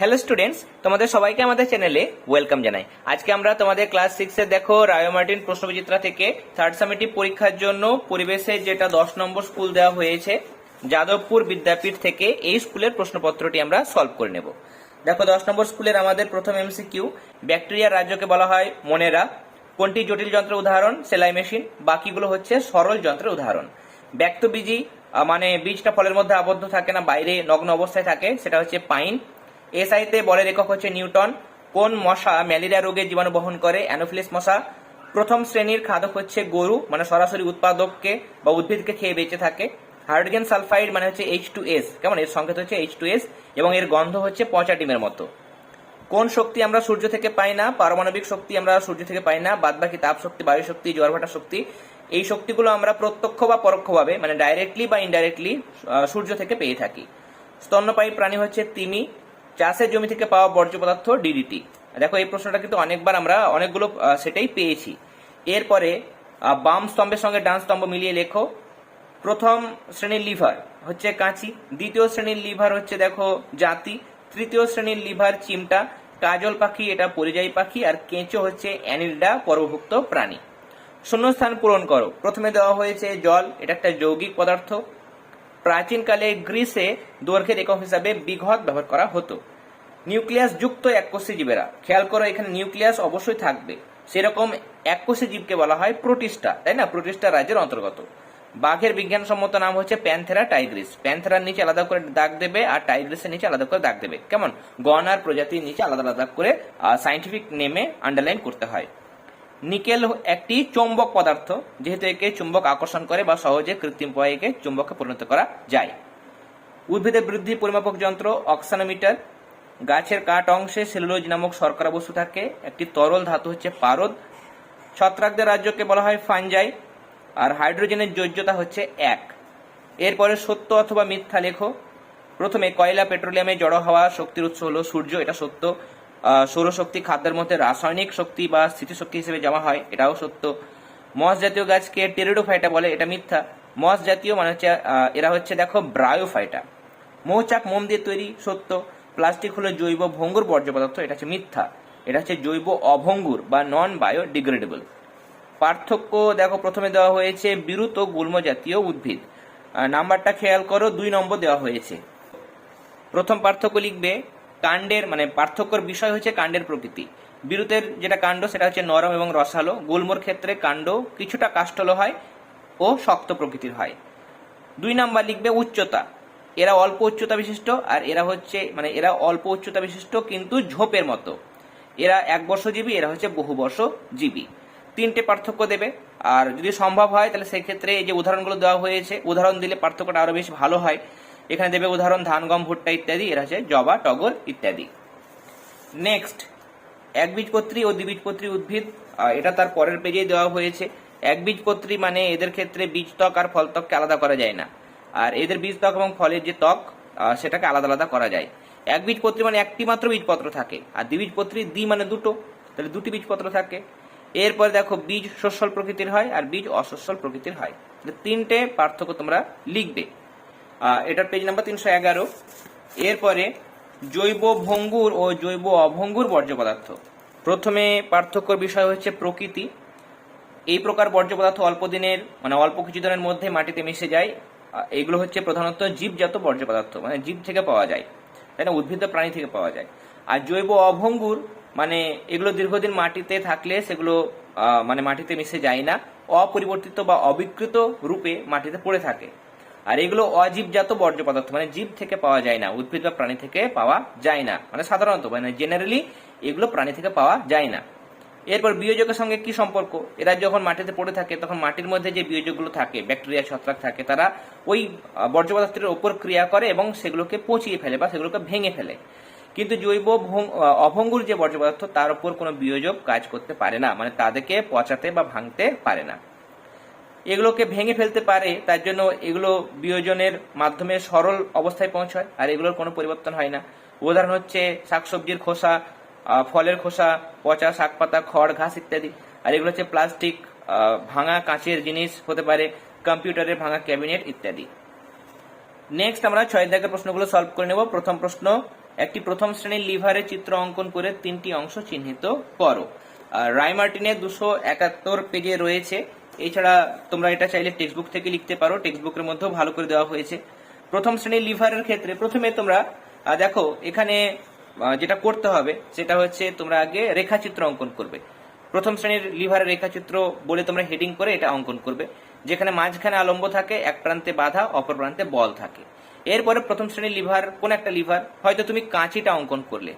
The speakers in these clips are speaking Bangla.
হ্যালো স্টুডেন্টস তোমাদের সবাইকে আমাদের চ্যানেলে ওয়েলকাম জানাই। আজকে আমরা তোমাদের ক্লাস সিক্সে দেখো রায় মার্টিন প্রশ্নবিচিত্রা থেকে থার্ড সামেটিভ পরীক্ষার জন্য পরিবেশে যেটা দশ নম্বর স্কুল দেওয়া হয়েছে যাদবপুর বিদ্যাপীঠ থেকে এই স্কুলের প্রশ্নপত্রটি আমরা সলভ করে নেব। দেখো দশ নম্বর স্কুলের আমাদের প্রথম এমসিকিউ ব্যাকটেরিয়ার রাজ্যকে বলা হয় মনেরা। কোনটি জটিল যন্ত্রের উদাহরণ? সেলাই মেশিন। বাকিগুলো হচ্ছে সরল যন্ত্রের উদাহরণ। ব্যক্তবীজি আহ, মানে বীজটা ফলের মধ্যে আবদ্ধ থাকে না বাইরে নগ্ন অবস্থায় থাকে সেটা হচ্ছে পাইন। এসআইতে বলের একক হচ্ছে নিউটন। কোন মশা ম্যালেরিয়া রোগের জীবাণু বহন করে? অ্যানোফিলিস মশা। প্রথম শ্রেণির খাদক হচ্ছে গরু মানে সরাসরি উৎপাদককে বা উদ্ভিদকে খেয়ে বেঁচে থাকে। হাইড্রোজেন সালফাইড মানে হচ্ছে এইচ টু এস কেমন? এর সংকেত হচ্ছে এইচ টু এস এবং এর গন্ধ হচ্ছে পচা ডিমের মতো। কোন শক্তি আমরা সূর্য থেকে পাই না? পারমাণবিক শক্তি আমরা সূর্য থেকে পাই না। বাদবাকি তাপ শক্তি, বায়ু শক্তি জোয়ারভাটা শক্তি। এই শক্তিগুলো আমরা প্রত্যক্ষ বা পরোক্ষভাবে মানে ডাইরেক্টলি বা ইনডাইরেক্টলি সূর্য থেকে পেয়ে থাকি। স্তন্যপায়ী প্রাণী হচ্ছে তিমি। চাষের জমি থেকে পাওয়া বর্জ্য পদার্থ ডিডিটি দেখো, এই প্রশ্নটা কিন্তু অনেকবার আমরা অনেকগুলো সেটাই পেয়েছি। এরপরে বাম স্তম্ভের সঙ্গে ডান স্তম্ভ মিলিয়ে লেখো। প্রথম শ্রেণির লিভার হচ্ছে কাঁচি, দ্বিতীয় শ্রেণির লিভার হচ্ছে, দেখো, জাতি, তৃতীয় শ্রেণির লিভার চিমটা, কাজল পাখি, এটা পরিযায়ী পাখি, আর কেঁচো হচ্ছে অ্যানিলডা পর্বভুক্ত প্রাণী। শূন্যস্থান পূরণ করো। প্রথমে দেওয়া হয়েছে জল, এটা একটা যৌগিক পদার্থ। প্রাচীনকালে গ্রিসে দৈর্ঘ্যের একক হিসাবে বিঘত ব্যবহার করা হতো। নিউক্লিয়াস যুক্ত এককোষী জীবেরা। খেয়াল করো, এখানে নিউক্লিয়াস অবশ্যই থাকবে। সেরকম এককোষী জীবকে বলা হয় প্রোটিস্টা, তাই না? প্রোটিস্টা রাজ্যের অন্তর্গত। বাঘের বিজ্ঞানসম্মত নাম হচ্ছে প্যান্থেরা টাইগ্রিস। প্যান্থেরার নিচে আলাদা করে দাগ দেবে আর টাইগ্রিসের নিচে আলাদা করে দাগ দেবে। কেমন? গণ আর প্রজাতির নিচে আলাদা আলাদা করে সাইন্টিফিক নেমে আন্ডারলাইন করতে হয়। নিকেল একটি চৌম্বক পদার্থ, যেহেতু একে চুম্বক আকর্ষণ করে বা সহজে কৃত্রিম উপায়ে একে চুম্বকে পরিণত করা যায়। উদ্ভিদের বৃদ্ধি পরিমাপক যন্ত্র, অক্সানোমিটার, গাছের কাঠ অংশে সেলুলোজ নামক শর্করা বস্তু থাকে। একটি তরল ধাতু হচ্ছে পারদ। ছত্রাকদের রাজ্যকে বলা হয় ফাঞ্জাই। আর হাইড্রোজেনের যোজ্যতা হচ্ছে এক। এরপরে সত্য অথবা মিথ্যা লেখো। প্রথমে কয়লা, পেট্রোলিয়ামে জড়ো হওয়া শক্তির উৎস হলো সূর্য, এটা সত্য। সৌরশক্তি খাদ্যের মধ্যে রাসায়নিক শক্তি বা স্থিতিশক্তি হিসেবে জমা হয়, এটাও সত্য। মস জাতীয় গাছকে টেরিডোফাইটা বলে, এটা মিথ্যা। মস জাতীয় মানে হচ্ছে এরা হচ্ছে দেখো ব্রায়োফাইটা। মৌচাক মোম দিয়ে তৈরি, সত্য। প্লাস্টিক হলো জৈব ভঙ্গুর বর্জ্য পদার্থ এটা হচ্ছে মিথ্যা। এটা হচ্ছে জৈব অভঙ্গুর বা নন বায়োডিগ্রেডেবল পার্থক্য দেখো, প্রথমে দেওয়া হয়েছে বিরুত ও গুল্ম জাতীয় উদ্ভিদ। নাম্বারটা খেয়াল করো, দুই নম্বর দেওয়া হয়েছে। প্রথম পার্থক্য লিখবে কাণ্ডের মানে পার্থক্যর বিষয় হচ্ছে কাণ্ডের প্রকৃতি। বিরুতের যেটা কাণ্ড, সেটা হচ্ছে নরম এবং রসালো। গুল্মর ক্ষেত্রে কাণ্ড কিছুটা কাষ্ঠল হয় ও শক্ত প্রকৃতির হয়। দুই নাম্বার লিখবে উচ্চতা। এরা অল্প উচ্চতা বিশিষ্ট আর এরা হচ্ছে মানে এরা অল্প উচ্চতা বিশিষ্ট কিন্তু ঝোপের মতো। এরা এক বর্ষজীবী, এরা হচ্ছে বহু বর্ষজীবী। তিনটে পার্থক্য দেবে। আর যদি সম্ভব হয়, তাহলে সেক্ষেত্রে এই যে উদাহরণগুলো দেওয়া হয়েছে, উদাহরণ দিলে পার্থক্যটা আরও বেশ ভালো হয়। এখানে দেবে উদাহরণ ধান, গম, ভুট্টা ইত্যাদি, এরা হচ্ছে জবা, টগর ইত্যাদি। নেক্সট একবীজপত্রী ও দ্বিবীজপত্রী উদ্ভিদ এটা তার পরের পেজেই দেওয়া হয়েছে। একবীজপত্রী মানে এদের ক্ষেত্রে বীজত্বক আর ফলত্বককে আলাদা করা যায় না। আর এদের বীজত্বক এবং ফলের যে ত্বক সেটাকে আলাদা আলাদা করা যায়। একবীজপত্রী মানে একটি মাত্র বীজপত্র থাকে, আর দ্বিবীজপত্রী দ্বি মানে দুটো, তাহলে দুটি বীজপত্র থাকে। এরপরে দেখো, বীজ শস্যল প্রকৃতির হয় আর বীজ অশস্যল প্রকৃতির হয়। তিনটে পার্থক্য তোমরা লিখবে। এটার পেজ নাম্বার তিনশো এগারো। এরপরে জৈব ভঙ্গুর ও জৈব অভঙ্গুর বর্জ্য পদার্থ। প্রথমে পার্থক্যর বিষয় হচ্ছে প্রকৃতি। এই প্রকার বর্জ্য পদার্থ অল্প দিনের মানে অল্প কিছু দিনের মধ্যে মাটিতে মিশে যায়। এগুলো হচ্ছে প্রধানত জীবজাত বর্জ্য পদার্থ মানে জীব থেকে পাওয়া যায়। তাই না? উদ্ভিদ প্রাণী থেকে পাওয়া যায়। আর জৈব অভঙ্গুর মানে এগুলো দীর্ঘদিন মাটিতে থাকলে সেগুলো মানে মাটিতে মিশে যায় না। অপরিবর্তিত বা অবিকৃত রূপে মাটিতে পড়ে থাকে। আর এগুলো অজীবজাত বর্জ্য পদার্থ মানে জীব থেকে পাওয়া যায় না, উদ্ভিদ বা প্রাণী থেকে পাওয়া যায় না। মানে সাধারণত মানে জেনারেলি এগুলো প্রাণী থেকে পাওয়া যায় না। এরপর বিয়োজকের সঙ্গে কি সম্পর্ক? এরা যখন মাটিতে পড়ে থাকে, তখন মাটির মধ্যে যে বিয়োজকগুলো থাকে, ব্যাকটেরিয়া, ছত্রাক থাকে, তারা ওই বর্জ্য পদার্থের ওপর ক্রিয়া করে এবং সেগুলোকে পচিয়ে ফেলে বা সেগুলোকে ভেঙে ফেলে। কিন্তু জৈব অভঙ্গুর যে বর্জ্য পদার্থ, তার উপর কোনো বিয়োজক কাজ করতে পারে না মানে তাদেরকে পচাতে বা ভাঙতে পারে না। এগুলোকে ভেঙে ফেলতে পারে, তার জন্য এগুলো বিয়োজনের মাধ্যমে সরল অবস্থায় পৌঁছায়, আর এগুলোর কোনো পরিবর্তন হয় না। উদাহরণ হচ্ছে শাকসবজির খোসা ফলের খোসা, পচা শাক পাতা খড়, ঘাস ইত্যাদি। আর এগুলো হচ্ছে প্লাস্টিক ভাঙা কাঁচের জিনিস হতে পারে, কম্পিউটারের ভাঙা ক্যাবিনেট ইত্যাদি। নেক্সট আমরা ছয় দাগের প্রশ্নগুলো সলভ করে নেব। প্রথম প্রশ্ন, একটি প্রথম শ্রেণির লিভারের চিত্র অঙ্কন করে তিনটি অংশ চিহ্নিত করো। রায় মার্টিনের দুশো একাত্তর পেজে রয়েছে এছাড়া তোমরা এটা চাইলে টেক্সট বুক থেকে লিখতে পারো। টেক্সট বুকের মধ্যেও ভালো করে দেওয়া হয়েছে। প্রথম শ্রেণির লিভারের ক্ষেত্রে প্রথমে তোমরা দেখো, এখানে যেটা করতে হবে, সেটা হচ্ছে তোমরা আগে রেখাচিত্র অঙ্কন করবে। প্রথম শ্রেণির লিভারের রেখাচিত্র বলে তোমরা হেডিং করে এটা অঙ্কন করবে। যেখানে মাঝখানে আলম্ব থাকে, এক প্রান্তে বাধা, অপর প্রান্তে বল থাকে। এরপরে প্রথম শ্রেণির লিভার কোন একটা লিভার হয়তো তুমি কাঁচিটা অঙ্কন করলে।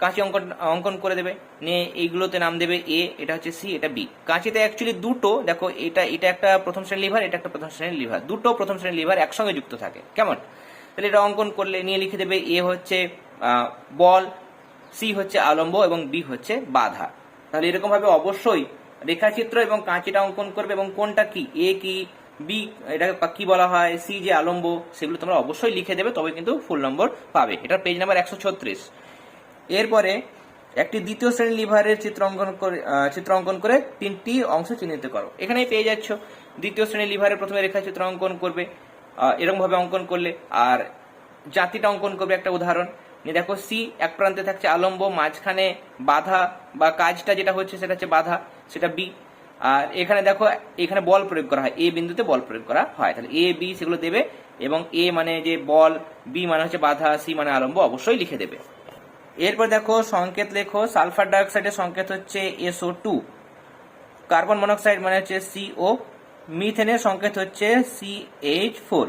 কাঁচি অঙ্কন অঙ্কন করে দেবে। নিয়ে এইগুলোতে নাম দেবে এ এটা হচ্ছে সি এটা বি কাঁচিতে অ্যাকচুয়ালি দুটো, দেখো, এটা এটা একটা প্রথম শ্রেণির লিভার এটা একটা প্রথম শ্রেণির লিভার দুটো প্রথম শ্রেণির লিভার একসঙ্গে যুক্ত থাকে। কেমন? তাহলে এটা অঙ্কন করলে নিয়ে লিখে দেবে এ হচ্ছে বল সি হচ্ছে আলম্ব এবং বি হচ্ছে বাধা। তাহলে এরকম ভাবে অবশ্যই রেখাচিত্র এবং কাঁচিটা অঙ্কন করবে এবং কোনটা কি? এ কি বি এটা কি বলা হয়? সি যে আলম্ব, সেগুলো তোমরা অবশ্যই লিখে দেবে, তবে কিন্তু ফুল নম্বর পাবে। এটা পেজ নাম্বার একশো ছত্রিশ। এরপরে একটি দ্বিতীয় শ্রেণির লিভারের চিত্র অঙ্কন করে চিত্র অঙ্কন করে তিনটি অংশ চিহ্নিত করো। এখানেই পেয়ে যাচ্ছ। দ্বিতীয় শ্রেণির লিভারের প্রথমে রেখা চিত্র অঙ্কন করবে এরকম ভাবে অঙ্কন করলে। আর জাতিটা অঙ্কন করবে একটা উদাহরণ। নিয়ে দেখো, সি এক প্রান্তে থাকছে আলম্ব, মাঝখানে বাধা বা কাজটা যেটা হচ্ছে সেটা হচ্ছে বাধা, সেটা বি। আর এখানে দেখো, এখানে বল প্রয়োগ করা হয়। এ বিন্দুতে বল প্রয়োগ করা হয়। তাহলে এ, বি সেগুলো দেবে এবং এ মানে যে বল, বি মানে হচ্ছে বাধা, সি মানে আলম্ব, অবশ্যই লিখে দেবে। এরপর দেখো সংকেত লেখো, সালফার ডাইঅক্সাইডের সংকেত হচ্ছে এসও টু। কার্বন মনোক্সাইড মানে হচ্ছে সিও মিথেনের সংকেত হচ্ছে সিএইচ ফোর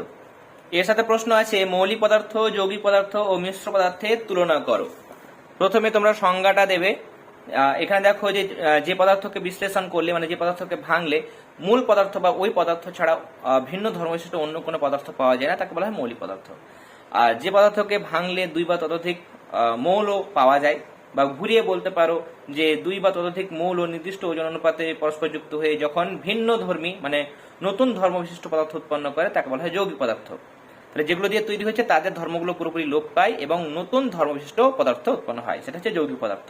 এর সাথে প্রশ্ন আছে, মৌলিক পদার্থ, যৌগিক পদার্থ ও মিশ্র পদার্থের তুলনা করো। প্রথমে তোমরা সংজ্ঞাটা দেবে। এখানে দেখো যে যে পদার্থকে বিশ্লেষণ করলে মানে যে পদার্থকে ভাঙলে, মূল পদার্থ বা ওই পদার্থ ছাড়া ভিন্ন ধর্মবিশিষ্ট অন্য কোনো পদার্থ পাওয়া যায় না, তাকে বলা হয় মৌলিক পদার্থ। আর যে পদার্থকে ভাঙলে দুই বা ততোধিক মৌল পাওয়া যায়। বা ঘুরিয়ে বলতে পারো যে দুই বা ততোধিক মৌল নির্দিষ্ট ওজন অনুপাতে পরস্পর যুক্ত হয়ে যখন ভিন্ন ধর্মী মানে নতুন ধর্মবিশিষ্ট পদার্থ উৎপন্ন করে, তাকে বলা হয় যৌগিক পদার্থ। তাহলে যেগুলো দিয়ে তৈরি হয়েছে, তাদের ধর্মগুলো পুরোপুরি লোপ পায় এবং নতুন ধর্মবিশিষ্ট পদার্থ উৎপন্ন হয়, সেটা হচ্ছে যৌগিক পদার্থ।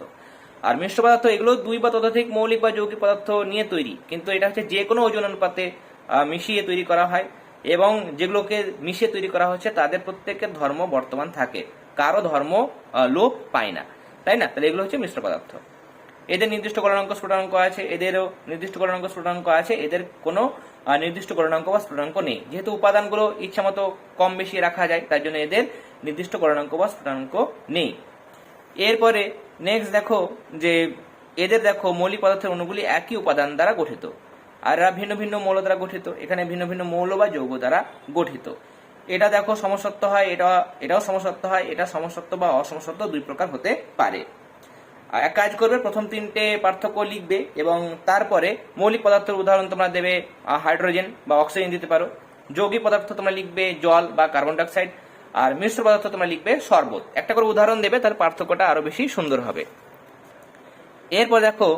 আর মিশ্র পদার্থ, এগুলো দুই বা ততোধিক মৌলিক বা যৌগিক পদার্থ নিয়ে তৈরি, কিন্তু এটা হচ্ছে যে কোনো ওজন অনুপাতে মিশিয়ে তৈরি করা হয় এবং যেগুলোকে মিশিয়ে তৈরি করা হচ্ছে, তাদের প্রত্যেকের ধর্ম বর্তমান থাকে। কারও ধর্ম লোপ পায় না। তাই না? তাহলে এগুলো হচ্ছে মিশ্র পদার্থ। এদের নির্দিষ্ট গণনাঙ্ক স্ফুটনাঙ্ক আছে, এদেরও নির্দিষ্ট গণনাঙ্ক স্ফুটনাঙ্ক আছে, এদের কোনো নির্দিষ্ট গণনাঙ্ক বা স্ফুটনাঙ্ক নেই। যেহেতু উপাদানগুলো ইচ্ছা মতো কম বেশি রাখা যায়, তার জন্য এদের নির্দিষ্ট গণনাঙ্ক বা স্ফুটনাঙ্ক নেই। এরপরে নেক্সট দেখো যে এদের দেখো মৌলিক পদার্থের অণুগুলি একই উপাদান দ্বারা গঠিত। আর এরা ভিন্ন ভিন্ন মৌল দ্বারা গঠিত। এখানে ভিন্ন ভিন্ন মৌল বা যৌগ দ্বারা গঠিত। এটা দেখো সমসত্ব হয় এটা এটাও সমসত্ব হয় এটা সমসত্ব বা অসমসত্ব দুই প্রকার হতে পারে। এক কাজ করবে প্রথম তিনটে পার্থক্য লিখবে এবং তারপরে মৌলিক পদার্থের উদাহরণ তোমরা দেবে হাইড্রোজেন বা অক্সিজেন দিতে পারো। যৌগিক পদার্থ তোমরা লিখবে জল বা কার্বন ডাইঅক্সাইড আর মিশ্র পদার্থ তোমরা লিখবে শরবত। একটা করে উদাহরণ দেবে তার পার্থক্যটা আরও বেশি সুন্দর হবে। এরপর দেখো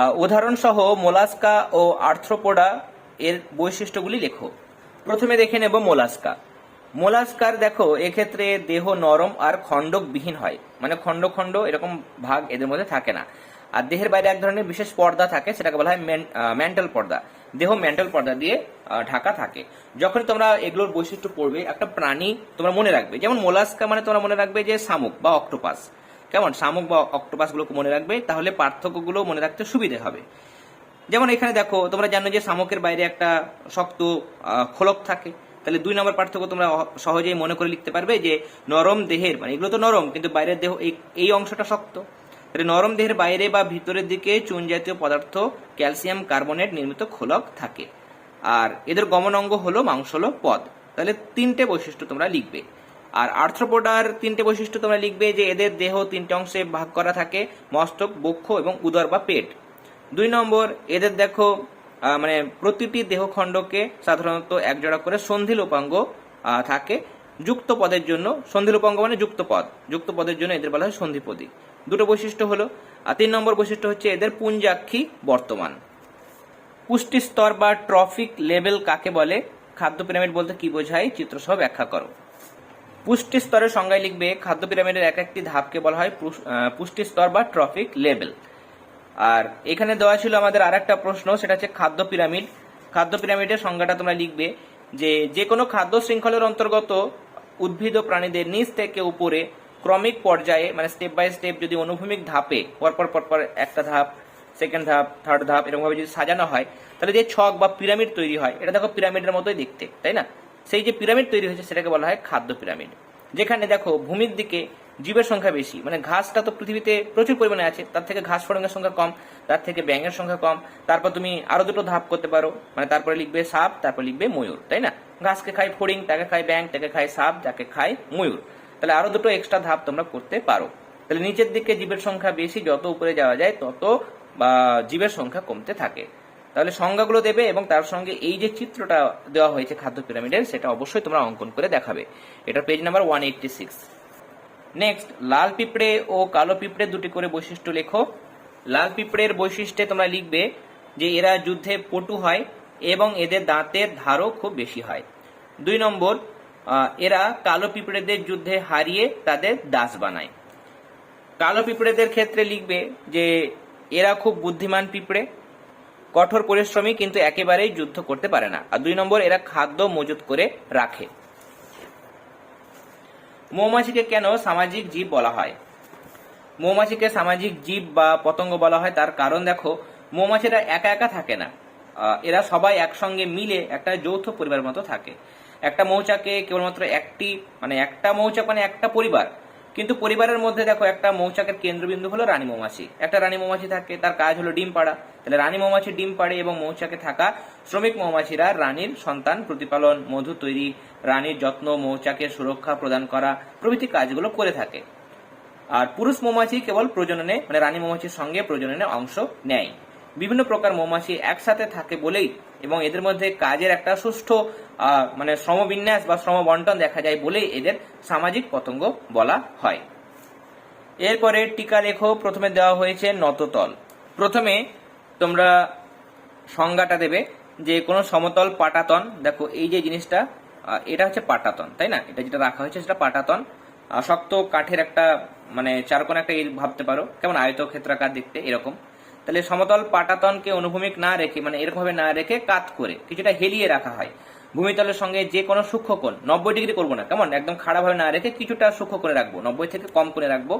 আহ, উদাহরণ সহ মোলাস্কা ও আর্থ্রোপোডা এর বৈশিষ্ট্যগুলি লেখো। প্রথমে দেখে নেব মোলাস্কা। মোলাস্কার দেখো, এক্ষেত্রে দেহ নরম আর খণ্ডকবিহীন হয়। মানে খণ্ড খণ্ড এরকম ভাগ এদের মধ্যে থাকে না। আর দেহের বাইরে এক ধরনের বিশেষ পর্দা থাকে, সেটাকে বলা হয় মেন্টাল পর্দা। দেহ মেন্টাল পর্দা দিয়ে ঢাকা থাকে। যখন তোমরা এগুলোর বৈশিষ্ট্য পড়বে, একটা প্রাণী তোমরা মনে রাখবে। যেমন মোলাস্কা মানে তোমরা মনে রাখবে যে শামুক বা অক্টোপাস। কেমন? শামুক বা অক্টোপাস গুলোকে মনে রাখবে, তাহলে পার্থক্যগুলো মনে রাখতে সুবিধে হবে। যেমন এখানে দেখো, তোমরা জানো যে শামুকের বাইরে একটা শক্ত খোলক থাকে। তাহলে দুই নম্বর পার্থক্য তোমরা সহজেই মনে করে লিখতে পারবে যে নরম দেহের মানে এগুলো তো নরম, কিন্তু বাইরের দেহ, এই অংশটা শক্ত। তাহলে নরম দেহের বাইরে বা ভিতরের দিকে চুন জাতীয় পদার্থ, ক্যালসিয়াম কার্বনেট নির্মিত খোলক থাকে। আর এদের গমন অঙ্গ হলো মাংসল পদ। তাহলে তিনটে বৈশিষ্ট্য তোমরা লিখবে। আর আর্থ্রোপোডার তিনটে বৈশিষ্ট্য তোমরা লিখবে যে এদের দেহ তিনটে অংশে ভাগ করা থাকে, মস্তক, বক্ষ এবং উদর বা পেট। দুই নম্বর, এদের দেখো মানে প্রতিটি দেহখণ্ডকে সাধারণত এক জোড়া করে সন্ধি লোপাঙ্গ থাকে। যুক্ত পদের জন্য সন্ধি লোপাঙ্গ মানে যুক্ত পদ। যুক্ত পদের জন্য এদের বলা হয় সন্ধিপদী। দুটো বৈশিষ্ট্য হলো, আর তিন নম্বর বৈশিষ্ট্য হচ্ছে এদের পুঞ্জাক্ষী বর্তমান। পুষ্টি স্তর বা ট্রফিক লেভেল কাকে বলে? খাদ্য পিরামিড বলতে কি বোঝায়? চিত্রসহ ব্যাখ্যা করো। পুষ্টি স্তরের সংজ্ঞায় লিখবে, খাদ্য পিরামিডের এক একটি ধাপকে বলা হয় পুষ্টি স্তর বা ট্রফিক লেভেল। আর এখানে দেওয়া ছিল আমাদের আর একটা প্রশ্ন, সেটা হচ্ছে খাদ্য পিরামিড। খাদ্য পিরামিডের সংজ্ঞাটা তোমরা লিখবে যে যে কোনো খাদ্য শৃঙ্খলের অন্তর্গত উদ্ভিদ ও প্রাণীদের নিচ থেকে উপরে ক্রমিক পর্যায়ে মানে স্টেপ বাই স্টেপ যদি অনুভূমিক ধাপে, পরপর পরপর একটা ধাপ সেকেন্ড ধাপ থার্ড ধাপ এরকম ভাবে যদি সাজানো হয়, তাহলে যে ছক বা পিরামিড তৈরি হয়, এটা দেখো পিরামিডের মতোই দেখতে, তাই না? সেই যে পিরামিড তৈরি হয়েছে, সেটাকে বলা হয় খাদ্য পিরামিড। যেখানে দেখো, ভূমির দিকে জীবের সংখ্যা বেশি। মানে ঘাসটা তো পৃথিবীতে প্রচুর পরিমাণে আছে। তার থেকে ঘাস ফড়ঙ্গের সংখ্যা কম, তার থেকে ব্যাঙের সংখ্যা কম। তারপর তুমি আরও দুটো ধাপ করতে পারো। মানে তারপরে লিখবে সাপ, তারপর লিখবে ময়ূর, তাই না? ঘাসকে খায় ফড়িং, তাকে খায় ব্যাঙ, তাকে খায় সাপ, যাকে খায় ময়ূর। তাহলে আরও দুটো এক্সট্রা ধাপ তোমরা করতে পারো। তাহলে নিচের দিকে জীবের সংখ্যা বেশি, যত উপরে যাওয়া যায় তত, বা জীবের সংখ্যা কমতে থাকে। তাহলে সংজ্ঞাগুলো দেবে এবং তার সঙ্গে এই যে চিত্রটা দেওয়া হয়েছে খাদ্য পিরামিডের, সেটা অবশ্যই তোমরা অঙ্কন করে দেখাবে। এটা page number one eighty six next লাল পিঁপড়ে ও কালো পিঁপড়ে দুটি করে বৈশিষ্ট্য লেখো। লাল পিঁপড়ের বৈশিষ্ট্যে তোমরা লিখবে যে এরা যুদ্ধে পটু হয় এবং এদের দাঁতের ধারও খুব বেশি হয়। দুই নম্বর এরা কালো পিঁপড়েদের যুদ্ধে হারিয়ে তাদের দাস বানায়। কালো পিঁপড়েদের ক্ষেত্রে লিখবে যে এরা খুব বুদ্ধিমান পিঁপড়ে, কঠোর পরিশ্রমী, কিন্তু একেবারেই যুদ্ধ করতে পারে না। আর দুই নম্বর, এরা খাদ্য মজুত করে রাখে। মৌমাছিকে কেন সামাজিক জীব বলা হয়? মৌমাছিকে সামাজিক জীব বা পতঙ্গ বলা হয়, তার কারণ দেখো, মৌমাছিরা একা একা থাকে না। এরা সবাই একসঙ্গে মিলে একটা যৌথ পরিবার মতো থাকে। একটা মৌচাকে কেবলমাত্র একটি মানে একটা মৌচাক মানে একটা পরিবার। কিন্তু পরিবারের মধ্যে দেখো একটা মৌচাকের কেন্দ্রবিন্দু হলো রানী মৌমাছি। একটা রানী মৌমাছি থাকে, তার কাজ হলো ডিম পাড়া। তাহলে রানী মৌমাছি ডিম পাড়ে এবং মৌচাকে থাকা শ্রমিক মৌমাছিরা রানীর সন্তান প্রতিপালন, মধু তৈরি, রানীর যত্ন, মৌচাকের সুরক্ষা প্রদান করা প্রভৃতি কাজগুলো করে থাকে। আর পুরুষ মৌমাছি কেবল প্রজননে মানে রানী মৌমাছির সঙ্গে প্রজননে অংশ নেয়। বিভিন্ন প্রকার মৌমাছি একসাথে থাকে বলেই এবং এদের মধ্যে কাজের একটা সুষ্ঠু মানে শ্রমবিন্যাস বা শ্রম বন্টন দেখা যায় বলেই এদের সামাজিক পতঙ্গ বলা হয়। এরপরে টিকা লেখো প্রথমে দেওয়া হয়েছে নততল। প্রথমে তোমরা সংজ্ঞাটা দেবে যে কোনো সমতল পাটাতন, দেখো এই যে জিনিসটা এটা হচ্ছে পাটাতন, তাই না? এটা যেটা রাখা হয়েছে সেটা পাটাতন। শক্ত কাঠের একটা মানে চারকোনা একটা ভাবতে পারো, কেমন আয়ত ক্ষেত্রাকার দেখতে এরকম। তাহলে সমতল পাটাতনকে অনুভূমিক না রেখে মানে এরকম ভাবে না রেখে কাত করে, কিছুটা হেলিয়ে রাখা হয়। ভূমিতলের সঙ্গে যে কোনো সূক্ষ্ম কোণ, নব্বই ডিগ্রি করব না, কেমন? একদম খাড়া ভাবে না রেখে কিছুটা সূক্ষ্ম করে রাখব, নব্বই থেকে কম করে রাখব।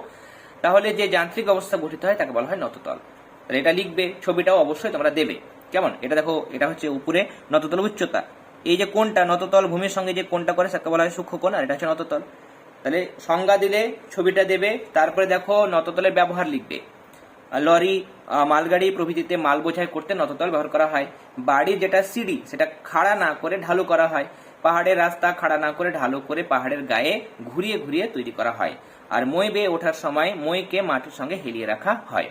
তাহলে যে যান্ত্রিক অবস্থা গঠিত হয়, তাকে বলা হয় নততল। তাহলে এটা লিখবে, ছবিটাও অবশ্যই তোমরা দেবে। কেমন? এটা দেখো, এটা হচ্ছে উপরে নততল উচ্চতা। এই যে কোনটা নততল ভূমির সঙ্গে যে কোনটা করে তাকে বলা হয় সূক্ষ্ম কোণ, আর এটা হচ্ছে নততল। তাহলে সংজ্ঞা দিলে ছবিটা দেবে, তারপরে দেখো নততলের ব্যবহার লিখবে। লরি মালগাড়ি প্রভৃতিতে মাল বোঝাই করতে নততল ব্যবহার করা হয়। বাড়ির যেটা সিঁড়ি, সেটা খাড়া না করে ঢালু করা হয়। পাহাড়ের রাস্তা খাড়া না করে ঢালু করে পাহাড়ের গায়ে ঘুরিয়ে ঘুরিয়ে তৈরি করা হয়। আর মই বেয়ে ওঠার সময় মইকে মাটির সঙ্গে হেলিয়ে রাখা হয়।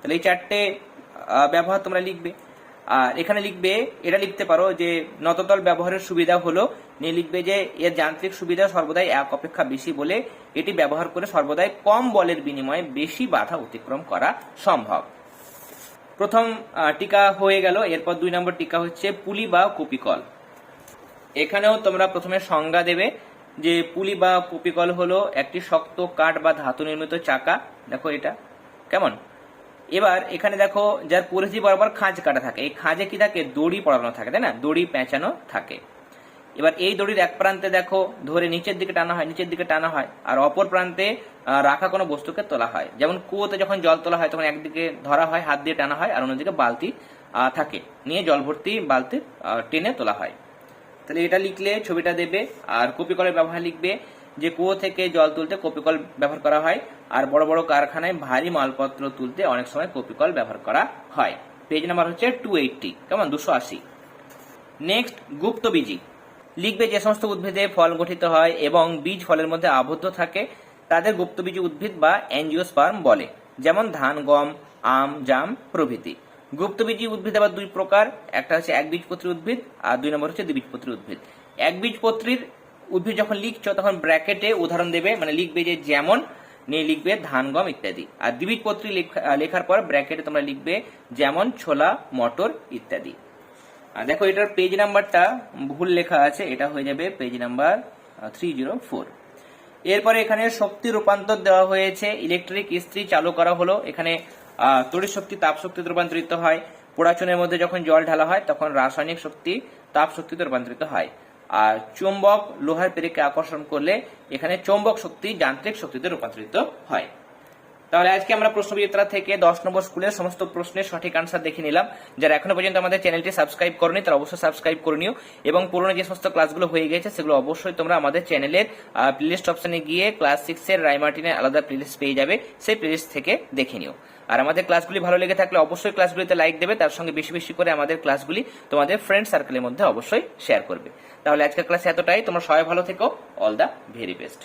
তাহলে এই চারটে ব্যবহার তোমরা লিখবে। আর এখানে লিখবে, এটা লিখতে পারো যে, নততল ব্যবহারের সুবিধা হলো, নিয়ে লিখবে যে, এর যান্ত্রিক সুবিধা সর্বদাই এক অপেক্ষা বেশি বলে এটি ব্যবহার করে সর্বদাই কম বলের বিনিময়ে বেশি বাধা অতিক্রম করা সম্ভব। প্রথম টিকা হয়ে গেল, এরপর দুই নম্বর টিকা হচ্ছে পুলি বা কপিকল। এখানেও তোমরা প্রথমে সংজ্ঞা দেবে যে পুলি বা কপিকল হলো একটি শক্ত কাঠ বা ধাতু নির্মিত চাকা। দেখো এটা কেমন? এবার এখানে দেখো, যার পরিধি বরাবর খাঁজ কাটা থাকে। এই খাঁজে কি থাকে? দড়ি পড়ানো থাকে, তাই না? দড়ি পেঁচানো থাকে। এবার এই দড়ির এক প্রান্তে দেখো, ধরে নিচের দিকে টানা হয়, নিচের দিকে টানা হয়, আর অপর প্রান্তে রাখা কোনো বস্তুকে তোলা হয়। যেমন কুয়োতে যখন জল তোলা হয়, তখন একদিকে ধরা হয়, হাত দিয়ে টানা হয়, আর অন্যদিকে বালতি থাকে। নিয়ে জল ভর্তি বালতি টেনে তোলা হয়। তাহলে এটা লিখলে, ছবিটা দেবে, আর কপিকলের ব্যবহার লিখবে যে কুয়ো থেকে জল তুলতে কপিকল ব্যবহার করা হয়, আর বড় বড় কারখানায় ভারী মালপত্র তুলতে অনেক সময় কপিকল ব্যবহার করা হয়। পেজ নাম্বার হচ্ছে টু এইটটি কেমন? দুশো আশি। নেক্সট গুপ্তবীজি লিখবে যে সমস্ত উদ্ভিদে ফল গঠিত হয় এবং বীজ ফলের মধ্যে আবদ্ধ থাকে, তাদের গুপ্তবীজি উদ্ভিদ বা অ্যাঞ্জিওস্পার্ম বলে, যেমন ধান, গম, আম, জাম প্রভৃতি। গুপ্তবীজি উদ্ভিদ আবার দুই প্রকার, একটা হচ্ছে একবীজপত্রী উদ্ভিদ আর দুই নম্বর হচ্ছে দ্বিবীজপত্রী উদ্ভিদ। একবীজপত্রীর উদ্ভিদ যখন লিখছো, তখন ব্র্যাকেটে উদাহরণ দেবে মানে লিখবে যে যেমন, নিয়ে লিখবে ধান, গম ইত্যাদি। আর দ্বিবীজপত্রী লেখা- লেখার পর ব্র্যাকেটে তোমরা লিখবে যেমন, ছোলা, মটর ইত্যাদি। দেখো এটার পেজ নাম্বারটা ভুল লেখা আছে, এটা হয়ে যাবে page number three zero four এরপরে এখানে শক্তি রূপান্তর দেওয়া হয়েছে ইলেকট্রিক ইস্ত্রি চালু করা হলো। এখানে তড়িৎ শক্তি, তাপ শক্তিতে রূপান্তরিত হয়। পোড়াচুনের মধ্যে যখন জল ঢালা হয়, তখন রাসায়নিক শক্তি, তাপ শক্তিতে রূপান্তরিত হয়। আর চুম্বক, লোহার পেরেকে আকর্ষণ করলে এখানে চৌম্বক শক্তি, যান্ত্রিক শক্তিতে রূপান্তরিত হয়। তাহলে আজকে আমরা প্রশ্নবিচিত্রা থেকে দশ নম্বর স্কুলের সমস্ত প্রশ্নের সঠিক আনসার দেখে নিলাম। যারা এখনও পর্যন্ত আমাদের চ্যানেলটি সাবস্ক্রাইব করনি, তারা অবশ্যই সাবস্ক্রাইব করে নিও। এবং পুরোনো যে সমস্ত ক্লাসগুলো হয়ে গেছে, সেগুলো অবশ্যই তোমরা আমাদের চ্যানেলের প্লেলিস্ট অপশনে গিয়ে ক্লাস সিক্স এর রাইমার্টিনের আলাদা প্লেলিস্ট পেয়ে যাবে। সেই প্লেলিস্ট থেকে দেখে নিও। আর আমাদের ক্লাসগুলি ভালো লেগে থাকলে অবশ্যই ক্লাসগুলিতে লাইক দেবে, তার সঙ্গে বেশি বেশি করে আমাদের ক্লাসগুলি তোমাদের ফ্রেন্ড সার্কেলের মধ্যে অবশ্যই শেয়ার করবে। তাহলে আজকের ক্লাস এতটাই। তোমরা সবাই ভালো থেকো। All the very best